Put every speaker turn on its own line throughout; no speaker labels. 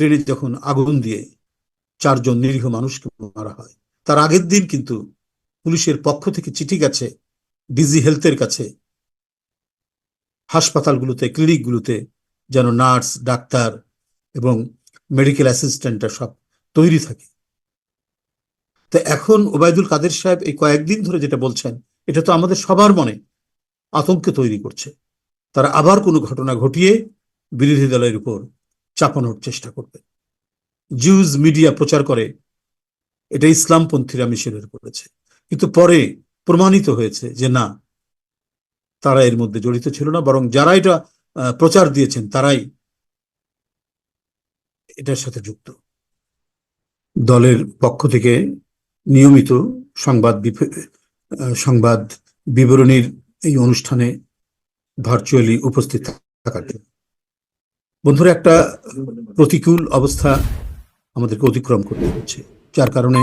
ট্রেনে যখন আগুন দিয়ে চারজন নিরীহ মানুষকে মারা হয়, তার আগের দিন কিন্তু পুলিশের পক্ষ থেকে চিঠি গেছে, ডিজি হেলথের কাছে। হাসপাতালগুলোতে, ক্লিনিকগুলোতে যেন নার্স, ডাক্তার এবং মেডিকেল অ্যাসিস্ট্যান্টরা সব তৈরি থাকে। তো এখন ওবায়দুল কাদের সাহেব এই কয়েকদিন ধরে যেটা বলছেন, এটা তো আমাদের সবার মনে আতঙ্ক তৈরি করছে। তারা আবার কোনো ঘটনা ঘটিয়ে বিরোধী দলের উপর চাপানোর চেষ্টা করবে। জিউজ মিডিয়া প্রচার করে, এটা ইসলামপন্থীরা মিশেলের করেছে। কিন্তু পরে প্রমাণিত হয়েছে যে না, তারা এর মধ্যে জড়িত ছিল না, বরং যারা এটা প্রচার দিয়েছেন, তারাই এটার সাথে যুক্ত। দলের পক্ষ থেকে নিয়মিত সংবাদ সংবাদ বিবরণীর এই অনুষ্ঠানে ভার্চুয়ালি উপস্থিত থাকার জন্য। বন্ধুরা, একটা প্রতিকূল অবস্থা আমাদেরকে অতিক্রম করতে হচ্ছে, যার কারণে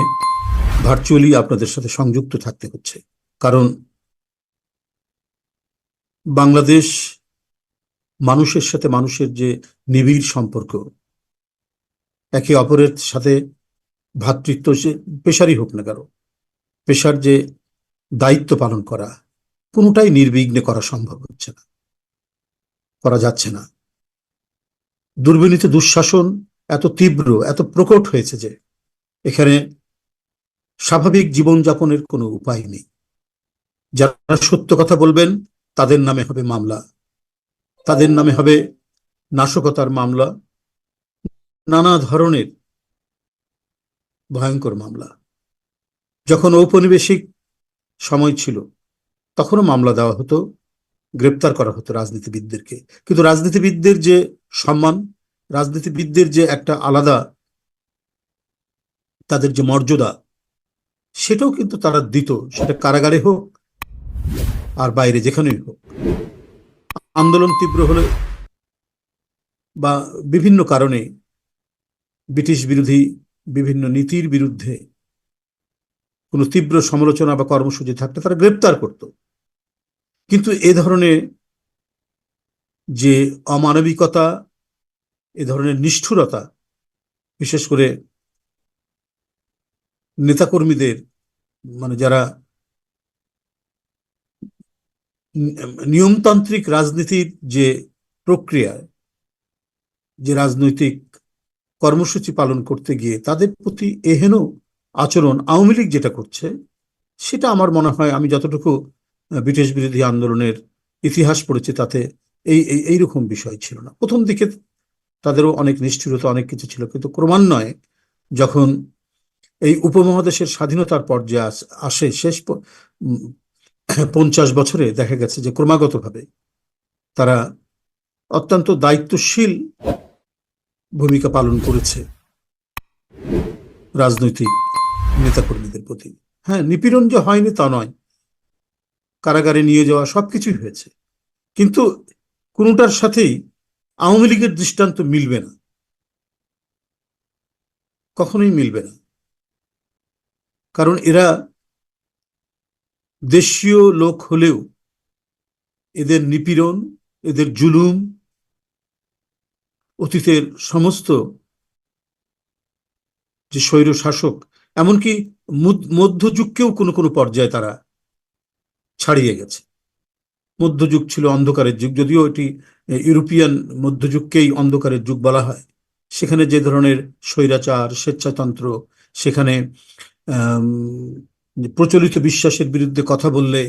ভার্চুয়ালি আপনাদের সাথে সংযুক্ত থাকতে হচ্ছে। কারণ বাংলাদেশ মানুষের সাথে মানুষের যে নিবিড় সম্পর্ক, একে অপরের সাথে ভ্রাতৃত্ব সে পেশারই হোক না কারও পেশার যে দায়িত্ব পালন করা, কোনোটাই নির্বিঘ্নে করা সম্ভব হচ্ছে না, করা যাচ্ছে না। দুর্বিনীত দুঃশাসন এত তীব্র, এত প্রকট হয়েছে যে এখানে স্বাভাবিক জীবনযাপনের কোনো উপায় নেই। যারা সত্য কথা বলবেন, তাদের নামে হবে মামলা। তাদের নামে হবে নাশকতার মামলা। নানা ধরনের ভয়ঙ্কর মামলা। যখন ঔপনিবেশিক সময় ছিল, তখনও মামলা দেওয়া হতো, গ্রেপ্তার করা হতো রাজনীতিবিদদেরকে। কিন্তু রাজনীতিবিদদের যে সম্মান, রাজনীতিবিদদের যে একটা আলাদা তাদের যে মর্যাদা, সেটাও কিন্তু তারা দিত। সেটা কারাগারে হোক আর বাইরে যেখানেই হোক। আন্দোলন তীব্র হলে বা বিভিন্ন কারণে ব্রিটিশ বিরোধী বিভিন্ন নীতির বিরুদ্ধে কোনো তীব্র সমালোচনা বা কর্মসূচি থাকলে তারা গ্রেপ্তার করত। কিন্তু এ ধরনের যে অমানবিকতা, এ ধরনের নিষ্ঠুরতা, বিশেষ করে নেতাকর্মীদের মানে যারা নিয়মতান্ত্রিক রাজনীতির যে প্রক্রিয়া, যে রাজনৈতিক কর্মসূচি পালন করতে গিয়ে তাদের প্রতি এহেন আচরণ আওয়ামী লীগ যেটা করছে, সেটা আমার মনে হয় আমি যতটুকু ব্রিটিশ বিরোধী আন্দোলনের ইতিহাস পড়েছি তাতে এই এই, এইরকম বিষয় ছিল না। প্রথম দিকে তাদেরও অনেক নিষ্ঠুরতা, অনেক কিছু ছিল। কিন্তু ক্রমান্বয়ে যখন এই উপমহাদেশের স্বাধীনতার পর্যায়ে আস- শেষ পঞ্চাশ বছরে দেখা গেছে যে ক্রমাগতভাবে তারা অত্যন্ত দায়িত্বশীল ভূমিকা পালন করেছে রাজনৈতিক নেতাকর্মীদের প্রতি। হ্যাঁ নিপীড়ন যে হয়নি তা নয়। কারাগারে নিয়ে যাওয়া সবকিছুই হয়েছে। কিন্তু কোনোটার সাথেই আওয়ামী লীগের দৃষ্টান্ত মিলবে না। কখনোই মিলবে না। কারণ এরা দেশীয় লোক হলেও এদের নিপীড়ন, এদের জুলুম, অতীতের সমস্ত যে স্বৈর শাসক এমনকি মধ্যযুগকেও কোনো কোনো পর্যায়ে তারা ছাড়িয়ে গেছে। মধ্যযুগ ছিল অন্ধকারের যুগ। যদিও এটি ইউরোপিয়ান মধ্যযুগকেই অন্ধকারের যুগ বলা হয়। সেখানে যে ধরনের স্বৈরাচার, স্বেচ্ছাতন্ত্র, সেখানে প্রচলিত বিশ্বাসের বিরুদ্ধে কথা বললে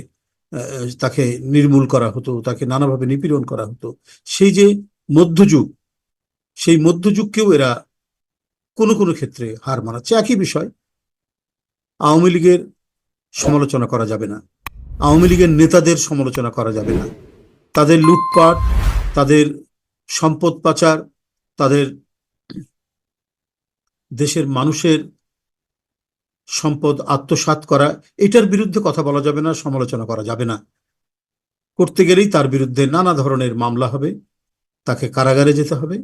তাকে নির্মূল করা হতো, তাকে নানাভাবে নিপীড়ন করা হতো। সেই যে মধ্যযুগ, সেই মধ্যযুগকেও এরা কোনো কোনো ক্ষেত্রে হার মানাচ্ছে। একই বিষয়, আওয়ামী লীগের সমালোচনা করা যাবে না। আওয়ামী লীগের নেতাদের সমালোচনা করা যাবে না। তাদের লুটপাট, তাদের সম্পদ পাচার, তাদের দেশের মানুষের সম্পদ আত্মসাৎ করা, এটার বিরুদ্ধে কথা বলা যাবে না, সমালোচনা করা যাবে না। করতে গেলেই তার বিরুদ্ধে নানা ধরনের মামলা হবে, তাকে কারাগারে যেতে হবে,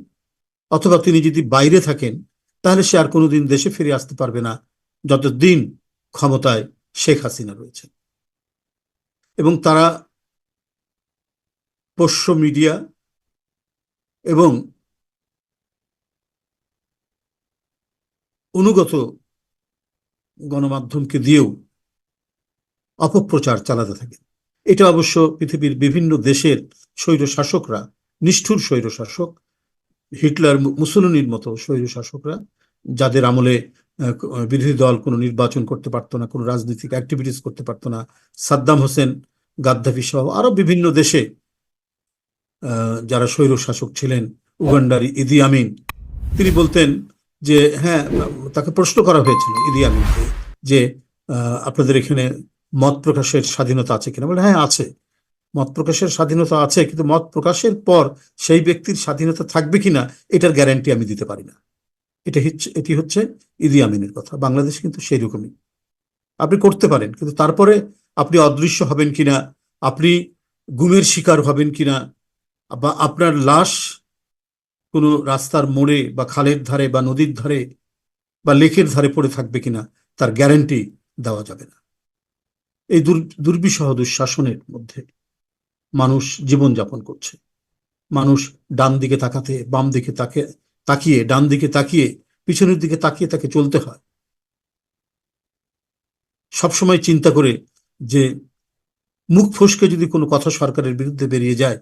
অথবা তিনি যদি বাইরে থাকেন, তাহলে সে আর কোনোদিন দেশে ফিরে আসতে পারবে না, যতদিন ক্ষমতায় শেখ হাসিনা রয়েছে এবং তারা পোষ্য মিডিয়া এবং অনুগত গণমাধ্যমকে দিয়েও অপপ্রচার চালাতে থাকে। এটা অবশ্য পৃথিবীর বিভিন্ন দেশের স্বৈরশাসকরা, নিষ্ঠুর স্বৈরশাসক, হিটলার মুসোলিনির মতো স্বৈরশাসকরা, যাদের আমলে বিরোধী দল কোনো নির্বাচন করতে পারতো না, কোনো রাজনৈতিক অ্যাক্টিভিটিস করতে পারতো না। সাদ্দাম হোসেন, গাদ্দাফি সহ আরও বিভিন্ন দেশে যারা স্বৈর শাসক ছিলেন, উগান্ডার ইদি আমিন, তিনি বলতেন যে হ্যাঁ তাকে প্রশ্ন করা হয়েছিল ইদি আমিনকে যে আপনাদের এখানে মত প্রকাশের স্বাধীনতা আছে কিনা? বলে হ্যাঁ আছে। মত প্রকাশের স্বাধীনতা আছে, কিন্তু মত প্রকাশের পর সেই ব্যক্তির স্বাধীনতা থাকবে কিনা, এটার গ্যারান্টি আমি দিতে পারি না। এটা হচ্ছে, এটি হচ্ছে ইদি আমিনের কথা। বাংলাদেশ কিন্তু সেই রকমই আপনি করতে পারেন, কিন্তু তারপরে আপনি অদৃশ্য হবেন কিনা, আপনি গুমের শিকার হবেন কিনা, বা আপনার লাশ কোনো রাস্তার মোড়ে বা খালের ধারে বা নদীর ধারে বা লেকের ধারে পড়ে থাকবে কিনা, তার গ্যারান্টি দেওয়া যাবে না। এই দুর- দুর্বিষহ দুঃশাসনের মধ্যে মানুষ জীবনযাপন করছে। মানুষ ডান দিকে তাকাতে, বাম দিকে তাকে তাকিয়ে ডান দিকে তাকিয়ে, পিছনের দিকে তাকিয়ে তাকে চলতে হয়। সবসময় চিন্তা করে যে, মুখ ফসকে যদি কোনো কথা সরকারের বিরুদ্ধে বেরিয়ে যায়,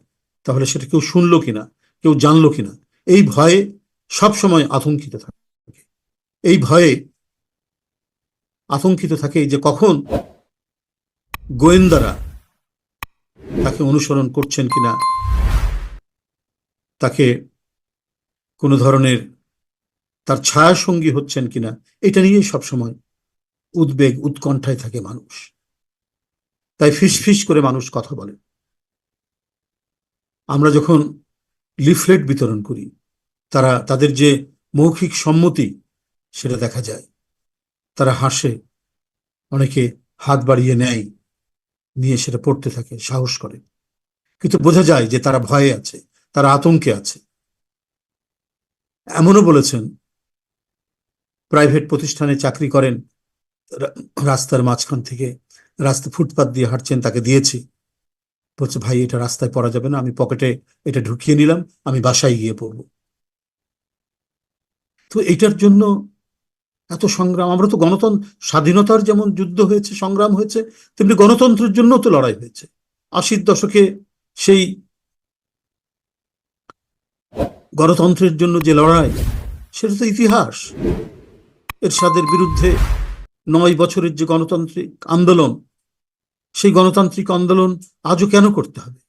তাহলে সেটা কেউ শুনলো কিনা, কেউ জানলো কিনা, এই ভয়ে সবসময় আতঙ্কিত থাকে। এই ভয়ে আতঙ্কিত থাকে যে কখন গোয়েন্দারা তাকে অনুসরণ করছেন কিনা, তাকে কোনো ধরনের তার ছায়া সঙ্গী হচ্ছেন কিনা, এটা নিয়েই সবসময় উদ্বেগ, উৎকণ্ঠায় থাকে মানুষ। তাই ফিস ফিস করে মানুষ কথা বলে। আমরা যখন লিফলেট বিতরণ করি, তারা, তাদের যে মৌখিক সম্মতি, সেটা দেখা যায়। তারা হাসে, অনেকে হাত বাড়িয়ে নেয়, নিয়ে সেটা পড়তে থাকে, সাহস করে। কিন্তু বোঝা যায় যে তারা ভয়ে আছে, তারা আতঙ্কে আছে। এমনও বলেছেন, প্রাইভেট প্রতিষ্ঠানে চাকরি করেন রাস্তার মাঝখান থেকে রাস্তা, ফুটপাত দিয়ে হাঁটছেন, তাকে দিয়েছি। বলছে, ভাই, এটা রাস্তায় পড়া যাবে না, আমি পকেটে এটা ঢুকিয়ে নিলাম, আমি বাসায় গিয়ে পড়ব। তো এটার জন্য এত সংগ্রাম, আমরা তো গণতন্ত্র, স্বাধীনতার যেমন যুদ্ধ হয়েছে, সংগ্রাম হয়েছে, তেমনি গণতন্ত্রের জন্য তো লড়াই হয়েছে। আশির দশকে সেই গণতন্ত্রের জন্য যে লড়াই, সেটা তো ইতিহাস। এরশাদের বিরুদ্ধে নয় বছরের যে গণতান্ত্রিক আন্দোলন, সেই গণতান্ত্রিক আন্দোলন আজও কেন করতে হবে?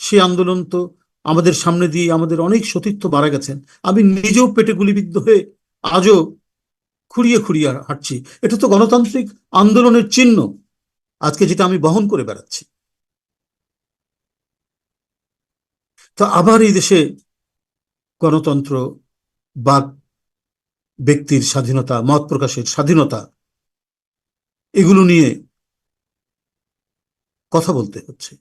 সেই আন্দোলন তো আমাদের সামনে দিয়ে আমাদের অনেক সতীর্থ মারা গেছেন। আমি নিজেও পেটে গুলিবিদ্ধ হয়ে আজও খুঁড়িয়ে খুঁড়িয়ে হাঁটছি। এটা তো গণতান্ত্রিক আন্দোলনের চিহ্ন। আজকে যেটা আমি বহন করে বেড়াচ্ছি। তো আবার এই দেশে গণতন্ত্র বা ব্যক্তির স্বাধীনতা, মত প্রকাশের স্বাধীনতা, এগুলো নিয়ে কথা বলতে হচ্ছে।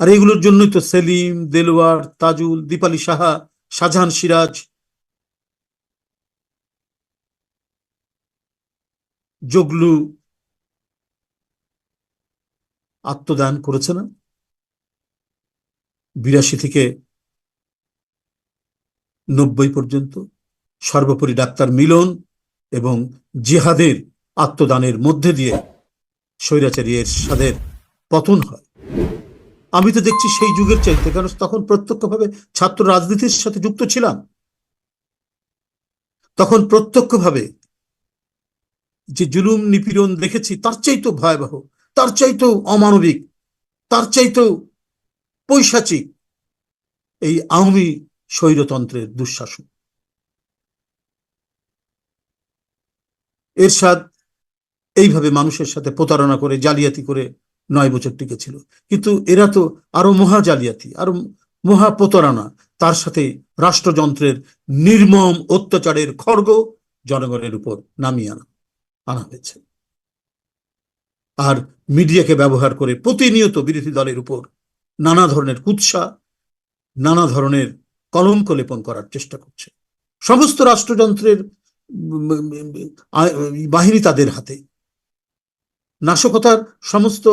আর এগুলোর জন্যই তো সেলিম, দেলোয়ার, তাজুল, দীপালি সাহা, শাহজাহান সিরাজ, জগলু আত্মদান করেছে না? বিরাশি থেকে নব্বই পর্যন্ত। সর্বোপরি ডাক্তার মিলন এবং জিহাদের আত্মদানের মধ্যে দিয়ে স্বৈরাচারী এর সাদের পতন হয়। আমি তো দেখছি সেই যুগের চাইতে কারণ তখন প্রত্যক্ষভাবে ছাত্র রাজনীতির সাথে যুক্ত ছিলাম। তখন প্রত্যক্ষভাবে যে জুলুম নিপীড়ন দেখেছি, তার চাইতেও ভয়াবহ, তার চাইতেও অমানবিক, তার চাইতেও পৈশাচিক এই আওয়ামী স্বৈরতন্ত্রের দুঃশাসন। এরশাদ এইভাবে মানুষের সাথে প্রতারণা করে, জালিয়াতি করে নয় বছর টিকেছিল। কিন্তু এরা তো আরও মহা জালিয়াতি আরও মহা প্রতারণা তার সাথে রাষ্ট্রযন্ত্রের নির্মম অত্যাচারের খড়গ জনগণের উপর নামিয়ে আনা আনা হয়েছে। আর মিডিয়াকে ব্যবহার করে প্রতিনিয়ত বিরোধী দলের উপর নানা ধরনের কুৎসা, নানা ধরনের কলঙ্ক লেপন করার চেষ্টা করছে। সমস্ত রাষ্ট্রযন্ত্রের বাহিনী তাদের হাতে। নাশকতার সমস্ত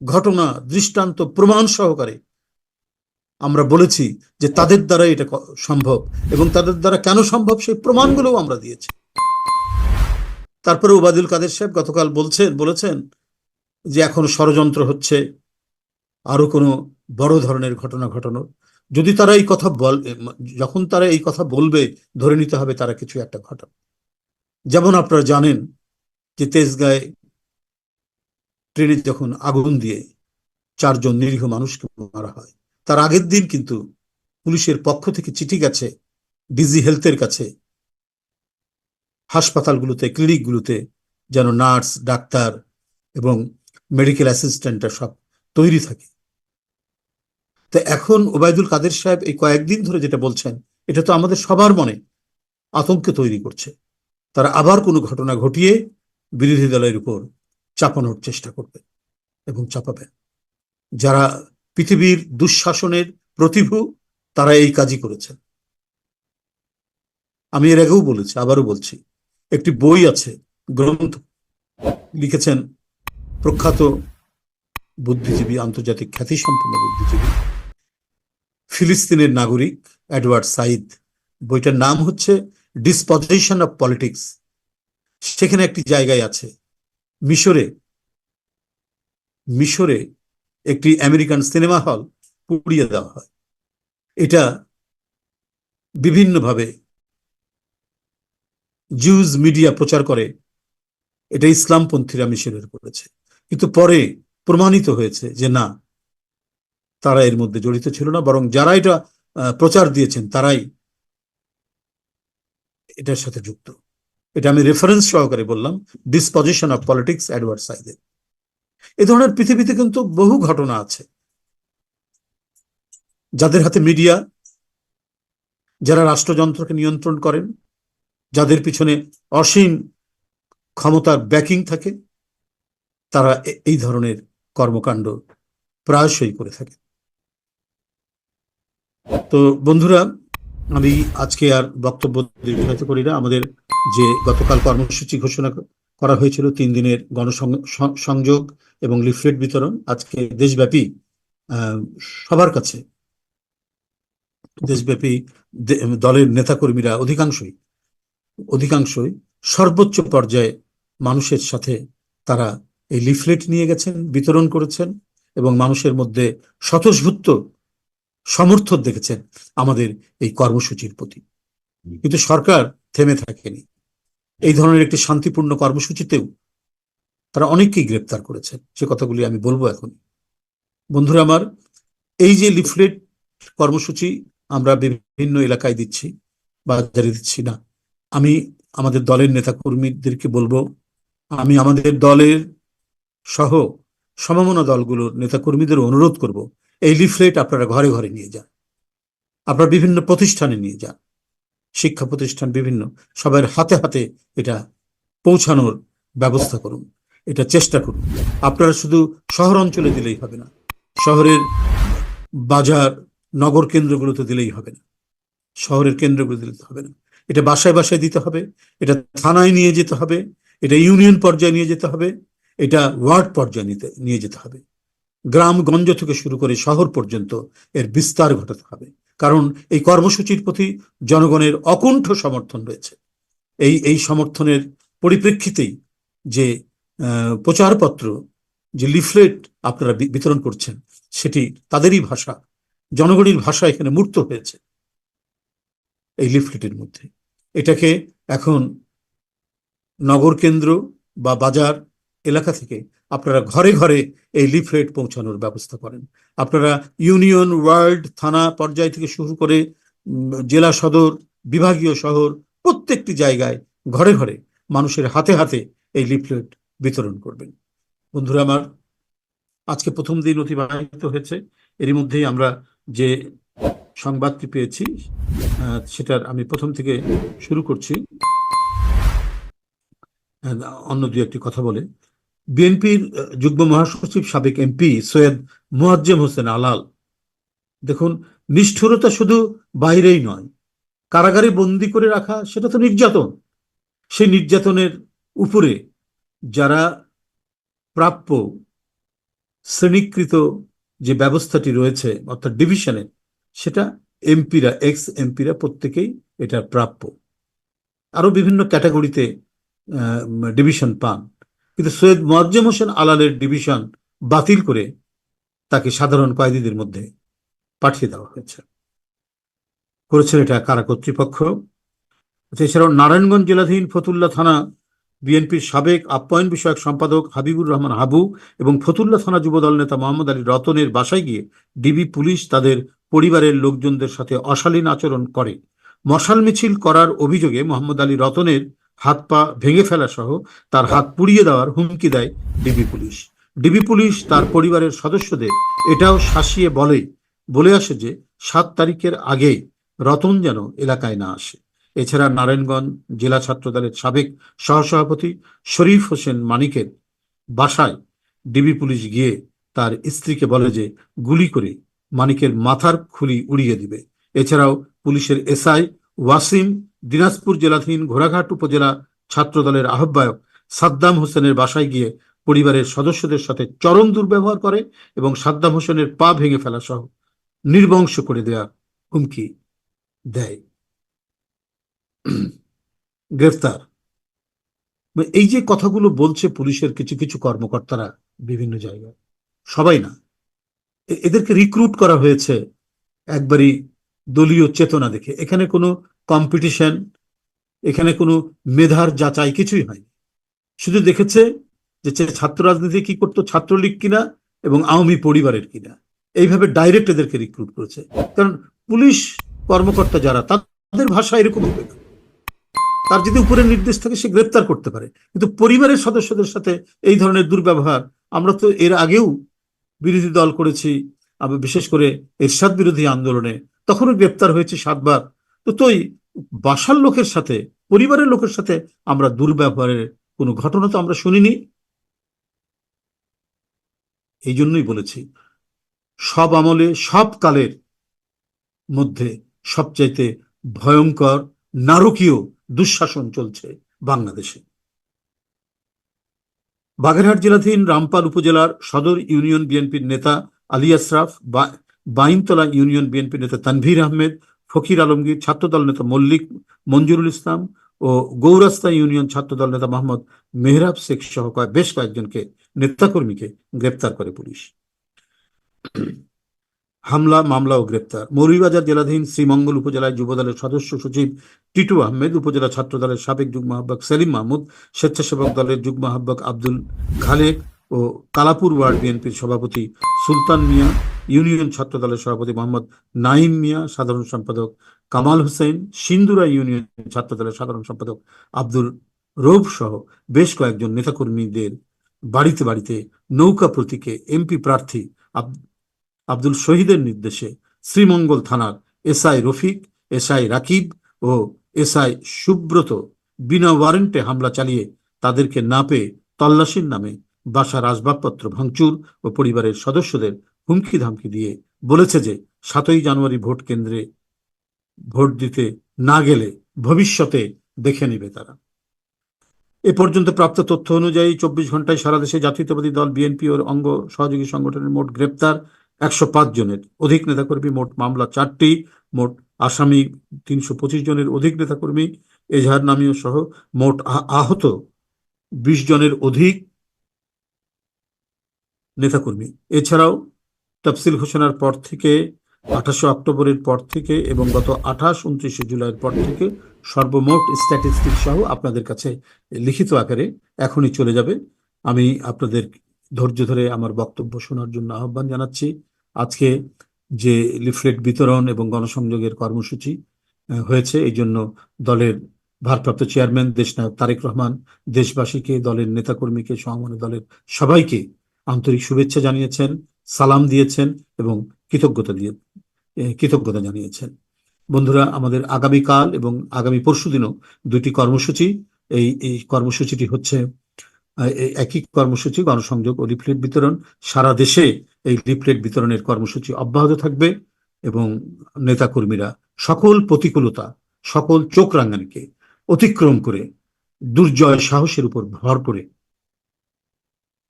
ঘটনা, দৃষ্টান্ত, প্রমাণ সহকারে আমরা বলেছি যে তাদের দ্বারা এটা সম্ভব এবং তাদের দ্বারা কেন সম্ভব সেই প্রমাণগুলোও আমরা দিয়েছি। তারপরে ওবায়দুল কাদের সাহেব গতকাল বলছেন, বলেছেন যে এখন ষড়যন্ত্র হচ্ছে, আরও কোনো বড় ধরনের ঘটনা ঘটানোর। যদি তারা এই কথা বল, যখন তারা এই কথা বলবে, ধরে নিতে হবে তারা কিছু একটা ঘটাবে। যেমন আপনারা জানেন যে তেজগাঁয় ট্রেনে যখন আগুন দিয়ে চারজন নিরীহ মানুষকে মারা হয়, তার আগের দিন কিন্তু পুলিশের পক্ষ থেকে চিঠি গেছে ডিজি হেলথের কাছে, হাসপাতালগুলোতে, ক্লিনিকগুলোতে যেন নার্স, ডাক্তার এবং মেডিকেল অ্যাসিস্ট্যান্টরা সব তৈরি থাকে। তো এখন ওবায়দুল কাদের সাহেব এই কয়েকদিন ধরে যেটা বলছেন, এটা তো আমাদের সবার মনে আতঙ্ক তৈরি করছে। তারা আবার কোনো ঘটনা ঘটিয়ে বিরোধী দলের উপর চাপানোর চেষ্টা করবে এবং চাপাবেন যারা পৃথিবীর দুঃশাসনের প্রতিভু, তারা এই কাজই করেছেন। আমি এর আগেও বলেছি, আবারও বলছি, একটি বই আছে, গ্রন্থ, লিখেছেন প্রখ্যাত বুদ্ধিজীবী, আন্তর্জাতিক খ্যাতিসম্পন্ন বুদ্ধিজীবী ফিলিস্তিনের নাগরিক এডওয়ার্ড সাইদ বইটার নাম হচ্ছে ডিসপজিশন অফ পলিটিক্স সেখানে একটি জায়গায় আছে, মিশরে। মিশরে একটি আমেরিকান সিনেমা হল পুড়িয়ে দেওয়া হয়। এটা বিভিন্নভাবে জিউজ মিডিয়া প্রচার করে। এটা ইসলামপন্থীরা মিশরের করেছে। কিন্তু পরে প্রমাণিত হয়েছে যে না তারা এর মধ্যে জড়িত ছিল না, বরং যারা এটা প্রচার দিয়েছেন তারাই এটার সাথে যুক্ত। এটা আমি রেফারেন্স সহকারে বললাম ডিসপজিশন অফ পলিটিক্স অ্যাডওয়ার্ড সাইডে এ। ধরনের পৃথিবীতে কিন্তু বহু ঘটনা আছে। যাদের হাতে মিডিয়া যারা রাষ্ট্রযন্ত্রকে নিয়ন্ত্রণ করেন, যাদের পিছনে অসীম ক্ষমতার ব্যাকিং থাকে, তারা এই ধরনের কর্মকাণ্ড প্রায়শই করে থাকে তো বন্ধুরা, আমি আজকে আর বক্তব্য দীর্ঘায়িত করি না। আমাদের যে গতকাল কর্মসূচি ঘোষণা করা হয়েছিল, তিন দিনের গণসংযোগ এবং লিফলেট বিতরণ, আজকে দেশব্যাপী সবার কাছে দেশব্যাপী দলের নেতাকর্মীরা অধিকাংশই অধিকাংশই সর্বোচ্চ পর্যায়ে মানুষের সাথে তারা এই লিফলেট নিয়ে গেছেন, বিতরণ করেছেন এবং মানুষের মধ্যে স্বতঃস্ফূর্ত সমর্থন দেখেছেন আমাদের এই কর্মসূচির প্রতি। কিন্তু সরকার থেমে থাকেনি। এই ধরনের একটি শান্তিপূর্ণ কর্মসূচিতেও তারা অনেককেই গ্রেপ্তার করেছেন, সে কথাগুলি আমি বলব এখন। বন্ধুরা আমার, এই যে লিফলেট কর্মসূচি আমরা বিভিন্ন এলাকায় দিচ্ছি, বাজারে দিচ্ছি না, আমি আমাদের দলের নেতাকর্মীদেরকে বলব, আমি আমাদের দলের সহ সমমনা দলগুলোর নেতাকর্মীদের অনুরোধ করব এই লিফলেট আপনারা ঘরে ঘরে নিয়ে যান। আপনারা বিভিন্ন প্রতিষ্ঠানে নিয়ে যান। শিক্ষা প্রতিষ্ঠান বিভিন্ন সবার হাতে হাতে এটা পৌঁছানোর ব্যবস্থা করুন। এটা চেষ্টা করুন। আপনারা শুধু শহর অঞ্চলে দিলেই হবে না, শহরের বাজার, নগর কেন্দ্রগুলোতে দিলেই হবে না, শহরের কেন্দ্রগুলো দিতে হবে না। এটা বাসায় বাসায় দিতে হবে, এটা থানায় নিয়ে যেতে হবে, এটা ইউনিয়ন পর্যায়ে নিয়ে যেতে হবে, এটা ওয়ার্ড পর্যায়ে নিতে, নিয়ে যেতে হবে। গ্রামগঞ্জ থেকে শুরু করে শহর পর্যন্ত এর বিস্তার ঘটাতে হবে। কারণ এই কর্মসূচির প্রতি জনগণের অকুণ্ঠ সমর্থন রয়েছে। এই এই সমর্থনের পরিপ্রেক্ষিতেই যে প্রচারপত্র, যে লিফলেট আপনারা বিতরণ করছেন, সেটি তাদেরই ভাষা, জনগণের ভাষা এখানে মূর্ত হয়েছে এই লিফলেটের মধ্যে। এটাকে এখন নগর কেন্দ্র বা বাজার এলাকা থেকে আপনারা ঘরে ঘরে এই লিফলেট পৌঁছানোর ব্যবস্থা করেন। আপনারা ইউনিয়ন ওয়ার্ল্ড থানা পর্যায় থেকে শুরু করে জেলা সদর, বিভাগীয় শহর, প্রত্যেকটি জায়গায় ঘরে ঘরে মানুষের হাতে হাতে এই লিফলেট বিতরণ করবেন। বন্ধুরা, আমার আজকে প্রথম দিন অতিবাহিত হয়েছে। এরই মধ্যেই আমরা যে সংবাদটি পেয়েছি সেটার আমি প্রথম থেকে শুরু করছি। অন্য দু একটি কথা বলে। বিএনপির যুগ্ম মহাসচিব সাবেক এমপি সৈয়দ মোয়াজ্জেম হোসেন আলাল। দেখুন, নিষ্ঠুরতা শুধু বাইরেই নয়, কারাগারে বন্দি করে রাখা সেটা তো নির্যাতন। সেই নির্যাতনের উপরে যারা প্রাপ্য শ্রেণীকৃত যে ব্যবস্থাটি রয়েছে, অর্থাৎ ডিভিশনের সেটা এমপিরা এক্স এমপিরা প্রত্যেকেই এটা প্রাপ্য। আরও বিভিন্ন ক্যাটাগরিতে ডিভিশন পান। কিন্তু সৈয়দ মোয়াজ্জেম হোসেন আলালের ডিভিশন বাতিল করে তাকে সাধারণ কয়েদিদের মধ্যে পাঠিয়ে দেওয়া হয়েছে। করেছেন এটা কারা কর্তৃপক্ষ? এছাড়াও নারায়ণগঞ্জ জেলাধীন ফতুল্লা থানা বিএনপির সাবেক আপ্যায়ন বিষয়ক সম্পাদক হাবিবুর রহমান হাবু এবং ফতুল্লা থানা যুবদল নেতা মোহাম্মদ আলী রতনের বাসায় গিয়ে ডিবি পুলিশ তাদের পরিবারের লোকজনদের সাথে অশালীন আচরণ করে। মশাল মিছিল করার অভিযোগে মোহাম্মদ আলী রতনের হাত পা ভেঙে ফেলা সহ তার হাত পুড়িয়ে দেওয়ার হুমকি দেয় ডিবি পুলিশ। ডিবি পুলিশ তার পরিবারের সদস্যদের এটাও শাসিয়ে বলে বলে আসে যে সাত তারিখের আগে রতন যেন এলাকায় না আসে। এছাড়া নারায়ণগঞ্জ জেলা ছাত্রদলের সাবেক সহসভাপতি শরীফ হোসেন মানিকের বাসায় ডিবি পুলিশ গিয়ে তার স্ত্রীকে বলে যে গুলি করে মানিকের মাথার খুলি উড়িয়ে দিবে। এছাড়াও পুলিশের এসআই ওয়াসিম, দিনাজপুর জেলাধীন ঘোড়াঘাট উপজেলা ছাত্রদলের আহ্বায়ক সাদ্দাম হোসেনের বাসায় গিয়ে পরিবারের সদস্যদের সাথে চরম দুর্ব্যবহার করে এবং সাদ্দাম হোসেনের পা ভেঙে ফেলা সহ নির্বংশ করে দেয়া হুমকি দেয়। গ্রেফতার। এই যে কথাগুলো বলছে পুলিশের কিছু কিছু কর্মকর্তারা বিভিন্ন জায়গায়, সবাই না এদেরকে রিক্রুট করা হয়েছে একবারই দলীয় চেতনা দেখে। এখানে কোনো কম্পিটিশন এখানে কোনো মেধার যাচাই কিছুই হয়নি। শুধু দেখেছে যে ছাত্র রাজনীতি কি করতো, ছাত্রলীগ কিনা এবং আওয়ামী পরিবারের কিনা। এইভাবে ডাইরেক্ট এদেরকে রিক্রুট করেছে। কারণ পুলিশ কর্মকর্তা যারা, তাদের ভাষা এরকম হবে না। তার যদি উপরে নির্দেশ থাকে, সে গ্রেপ্তার করতে পারে। কিন্তু পরিবারের সদস্যদের সাথে এই ধরনের দুর্ব্যবহার, আমরা তো এর আগেও বিরোধী দল করেছি বিশেষ করে এরশাদ বিরোধী আন্দোলনে তখনও গ্রেপ্তার হয়েছে সাতবার। তো তোই বাসার লোকের সাথে, পরিবারের লোকের সাথে আমরা দুর্ব্যবহারের কোনো ঘটনা তো আমরা শুনিনি। এই জন্যই বলেছি, সব আমলে, সব কালের মধ্যে সবচাইতে ভয়ঙ্কর, নারকীয় দুঃশাসন চলছে বাংলাদেশে। বাগেরহাট জেলাধীন রামপাল উপজেলার সদর ইউনিয়ন বিএনপির নেতা আলী আশরাফ বা- বাইনতলা ইউনিয়ন বিএনপির নেতা তানভীর আহমেদ, ফকির আলমগীর, ছাত্রদল নেতা মল্লিক মঞ্জুরুল ইসলাম ও গৌরাস্তা ইউনিয়ন ছাত্রদল নেতা মোহাম্মদ মেহরাব শেখ সহ বেশ কয়েকজনকে নেতাকর্মীকে গ্রেপ্তার করে পুলিশ। হামলা মামলা ও গ্রেপ্তার। মৌলভীবাজার জেলাধীন শ্রীমঙ্গল উপজেলায় যুবদলের সদস্য সচিব টিটু আহমেদ, উপজেলা ছাত্রদলের সাবেক যুগ্ম আহ্বায়ক সেলিম মাহমুদ, স্বেচ্ছাসেবক দলের যুগ্ম আহ্বায়ক আব্দুল খালেক ও কালাপুর ওয়ার্ড বিএনপির সভাপতি সুলতান মিয়া, ইউনিয়ন ছাত্রদলের সভাপতি মোহাম্মদ নাইম মিয়া, সাধারণ সম্পাদক কামাল হোসেন, সিন্দুরা ইউনিয়ন ছাত্রদলের সাধারণ সম্পাদক আব্দুল রৌফ সহ বেশ কয়েকজন নেতাকর্মীদের বাড়িতে বাড়িতে নৌকা প্রতীকে এমপি প্রার্থী আব- আব্দুল শহীদের নির্দেশে শ্রীমঙ্গল থানার এসআই রফিক, এসআই রাকিব ও এসআই সুব্রত বিনা ওয়ারেন্টে হামলা চালিয়ে তাদেরকে না পেয়ে তল্লাশির নামে বাসার আসবাবপত্র ভাঙচুর ও পরিবারের সদস্যদের হুমকি ধামকি দিয়ে বলেছে যে, সাতই জানুয়ারি ভোট কেন্দ্রে ভোট দিতে না গেলে ভবিষ্যতে দেখে নেবে তারা। এ পর্যন্ত প্রাপ্ত তথ্য অনুযায়ী চব্বিশ ঘন্টায় সারা দেশে জাতীয়তাবাদী দল, বিএনপি ও অঙ্গ সহযোগী সংগঠনের মোট গ্রেপ্তার একশো পাঁচ জনের। অধিক নেতাকর্মী মোট মামলা চারটি। মোট আসামি তিনশো পঁচিশ জনের অধিক নেতাকর্মী। এজাহার নামীয় সহ মোট আহত বিশ জনের অধিক। নেতাকর্মী। এছাড়াও তফসিল ঘোষণার পর থেকে, আঠাশে অক্টোবরের পর থেকে এবং গত আঠাশ, উনত্রিশে জুলাইয়ের পর থেকে সর্বমোট স্ট্যাটিস্টিক সহ আপনাদের কাছে লিখিত আকারে এখনই চলে যাবে। আমি আপনাদের ধৈর্য ধরে আমার বক্তব্য শোনার জন্য আহ্বান জানাচ্ছি। আজকে যে লিফলেট বিতরণ এবং গণসংযোগের কর্মসূচি হয়েছে, এই জন্য দলের ভারপ্রাপ্ত চেয়ারম্যান দেশনায়ক তারেক রহমান, দেশবাসীকে, দলের নেতাকর্মীকে সমমনা দলের সবাইকে আন্তরিক শুভেচ্ছা জানিয়েছেন, সালাম দিয়েছেন এবং কৃতজ্ঞতা দিয়ে কৃতজ্ঞতা জানিয়েছেন। বন্ধুরা, আমাদের আগামীকাল এবং আগামী পরশুদিনও দুটি কর্মসূচি। এই এই কর্মসূচিটি হচ্ছে একই কর্মসূচি, গণসংযোগ ও লিফলেট বিতরণ। সারা দেশে এই লিফলেট বিতরণের কর্মসূচি অব্যাহত থাকবে এবং নেতাকর্মীরা সকল প্রতিকূলতা, সকল চোখ রাঙানিকে অতিক্রম করে, দুর্জয় সাহসের উপর ভর করে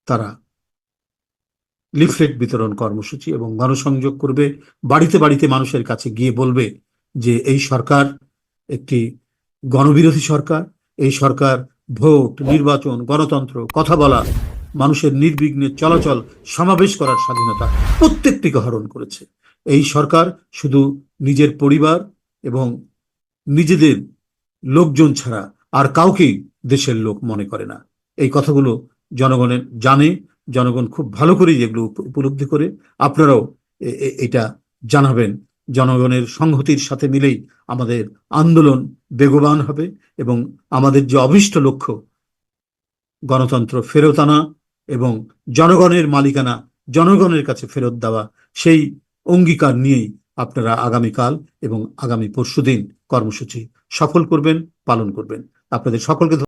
তারা লিফলেট বিতরণ কর্মসূচি এবং গণসংযোগ করবে। বাড়িতে বাড়িতে মানুষের কাছে গিয়ে বলবে যে, এই সরকার একটি গণবিরোধী সরকার, এই সরকার ভোট, নির্বাচন, গণতন্ত্র, কথা বলা, মানুষের নির্বিঘ্নে চলাচল সমাবেশ করার স্বাধীনতা প্রত্যেকটিকে হরণ করেছে। এই সরকার শুধু নিজের পরিবার এবং নিজেদের লোকজন ছাড়া আর কাউকেই দেশের লোক মনে করে না। এই কথাগুলো জনগণের জানে জনগণ খুব ভালো করেই এগুলো উপ- উপলব্ধি করে। আপনারাও এটা জানাবেন। জনগণের সংহতির সাথে মিলেই আমাদের আন্দোলন বেগবান হবে এবং আমাদের যে অভিষ্ট লক্ষ্য, গণতন্ত্র ফেরত আনা এবং জনগণের মালিকানা, জনগণের কাছে ফেরত দেওয়া, সেই অঙ্গীকার নিয়েই আপনারা আগামীকাল এবং আগামী পরশুদিন কর্মসূচি সফল করবেন, পালন করবেন। আপনাদের সকলকে